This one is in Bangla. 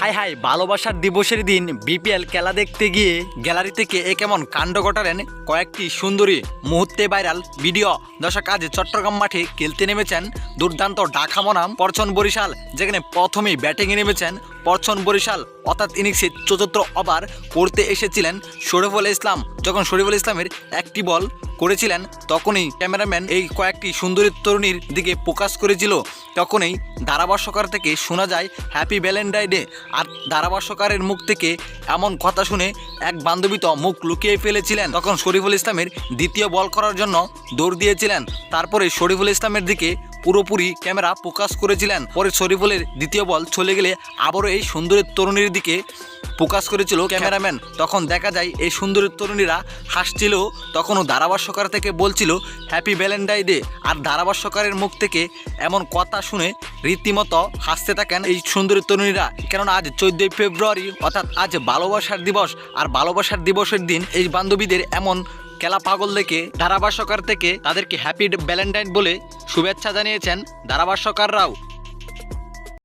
হাই হাই, ভালোবাসার দিবসের দিন বিপিএল খেলা দেখতে গিয়ে গ্যালারি থেকে এ কেমন কাণ্ড ঘটালেন কয়েকটি সুন্দরী মুহূর্তে ভাইরাল ভিডিও। দর্শক, আজ চট্টগ্রাম মাঠে খেলতে নেমেছেন দুর্দান্ত ডাকামনাম পরচন বরিশাল, যেখানে প্রথমেই ব্যাটিংয়ে নেমেছেন পরচন বরিশাল, অর্থাৎ ইনিংসে চতুর্থ ওভার করতে এসেছিলেন শরীফুল ইসলাম। যখন শরীফুল ইসলামের একটি বল করেছিলেন, তখনই ক্যামেরাম্যান এই কয়েকটি সুন্দরী তরুণীর দিকে প্রকাশ করেছিল। তখনই ধারাভাষ্যকার থেকে শোনা যায়, হ্যাপি ভ্যালেন্টাইন ডে। আর ধারাভাষ্যকারের মুখ থেকে এমন কথা শুনে এক বান্ধবী তো মুখ লুকিয়ে ফেলেছিলেন। তখন শরীফুল ইসলামের দ্বিতীয় বল করার জন্য দৌড় দিয়েছিলেন। তারপরে শরীফুল ইসলামের দিকে পুরোপুরি ক্যামেরা ফোকাস করেছিলেন। পরে শরীফুলের দ্বিতীয় বল চলে গেলে আবারও এই সুন্দরী তরুণীর দিকে ফোকাস করেছিল ক্যামেরাম্যান। তখন দেখা যায় এই সুন্দরী তরুণীরা হাসছিল, তখনও ধারাভাষ্যকার থেকে বলছিল, হ্যাপি ভ্যালেন্টাইন ডে। আর ধারাভাষ্যকারের মুখ থেকে এমন কথা শুনে রীতিমতো হাসতে থাকেন এই সুন্দরী তরুণীরা। কেননা আজ চোদ্দই ফেব্রুয়ারি, অর্থাৎ আজ ভালোবাসার দিবস। আর ভালোবাসার দিবসের দিন এই বান্ধবীদের এমন খেলা পাগল দেখে ধারাভাষ্যকার থেকে তাদেরকে হ্যাপি ভ্যালেন্টাইন বলে শুভেচ্ছা জানিয়েছেন ধারাভাষ্যকাররাও।